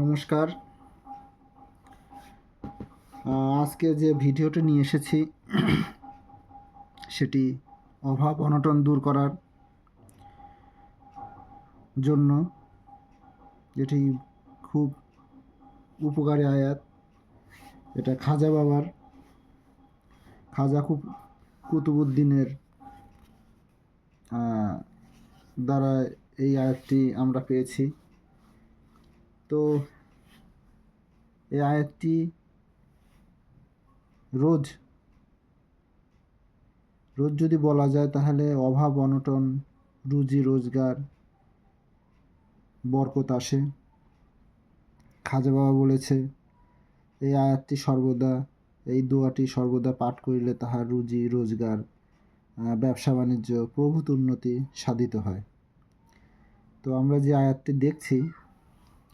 নমস্কার। আজকে যে ভিডিওটি নিয়ে এসেছি, সেটি অভাব অনটন দূর করার জন্য যেটি খুব উপকারী আয়াত। এটা খাজা বাবার, খাজা খুব কুতুবুদ্দিনের দ্বারা এই আয়াতটি আমরা পেয়েছি। তো এই আয়াতটি রোজ রোজ যদি বলা যায় তাহলে অভাব, অনটন, রুজি, রোজগার, বরকত আসে। খাজা বাবা বলেছে এই আয়াতটি সর্বদা, এই দোয়াটি সর্বদা পাঠ করিলে তাহার রুজি, রোজগার ব্যবসা বাণিজ্য, প্রভূত উন্নতি সাধিত হয়। তো আমরা যে আয়াতটি দেখছি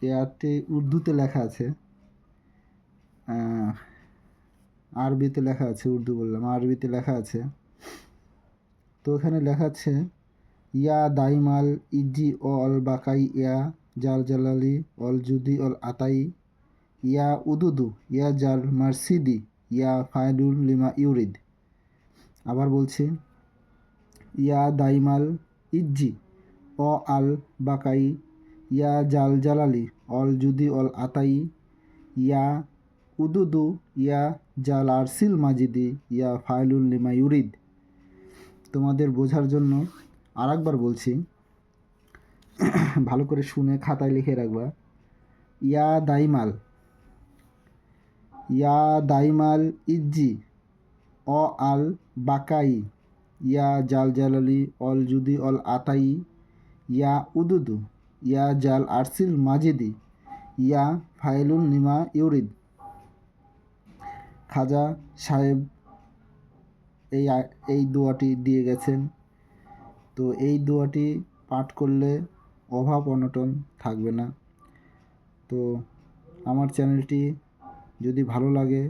এই আয়াতটি উর্দুতে লেখা আছে। আরবিতে লেখা আছে, উর্দু বললাম, আরবিতে লেখা আছে। তো এখানে লেখা আছে, ইয়া দাইমাল ইজি ও অল বাকাই, ইয়া জাল জালালি, অল জুদি, অল আতাই, ইয়া উদুদু, ইয়া জাল মার্সিদি, ইয়া ফায়দুল লিমা ইউরিদ। আবার বলছি, ইয়া দাইমাল ইজি অ আল বাকাই ইয়া জাল জালালি, অল জুদি অল আতাই, ইয়া উদুদু, ইয়া জাল আরসিল মাজিদি, ইয়া ফাইলুল লিমা ইউরিদ। তোমাদের বোঝার জন্য আরেকবার বলছি, ভালো করে শুনে খাতায় লিখে রাখবা। ইয়া দাইমাল ইয়া দাইমাল ইজ্জি, অ আল বাকাই, ইয়া জাল জালালি, অল জুদি অল আতাই, ইয়া উদুদু। ইয়া জাল আরসিল মাজিদি, ইয়া ফাইলুল নিমা ইউরিদ। খাজা সাহেব এই এই দোয়াটি দিয়ে গেছেন। তো এই দোয়াটি পাঠ করলে অভাব অনটন থাকবে না। তো আমার চ্যানেলটি যদি ভালো লাগে,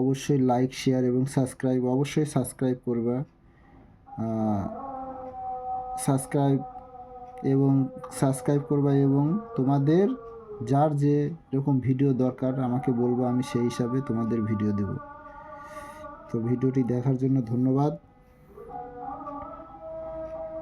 অবশ্যই লাইক, শেয়ার এবং সাবস্ক্রাইব অবশ্যই সাবস্ক্রাইব করবা। সাবস্ক্রাইব এবং সাবস্ক্রাইব করবা এবং তোমাদের যার যে রকম ভিডিও দরকার আমাকে বলব, আমি সেই হিসাবে তোমাদের ভিডিও দেব। তো ভিডিওটি দেখার জন্য ধন্যবাদ।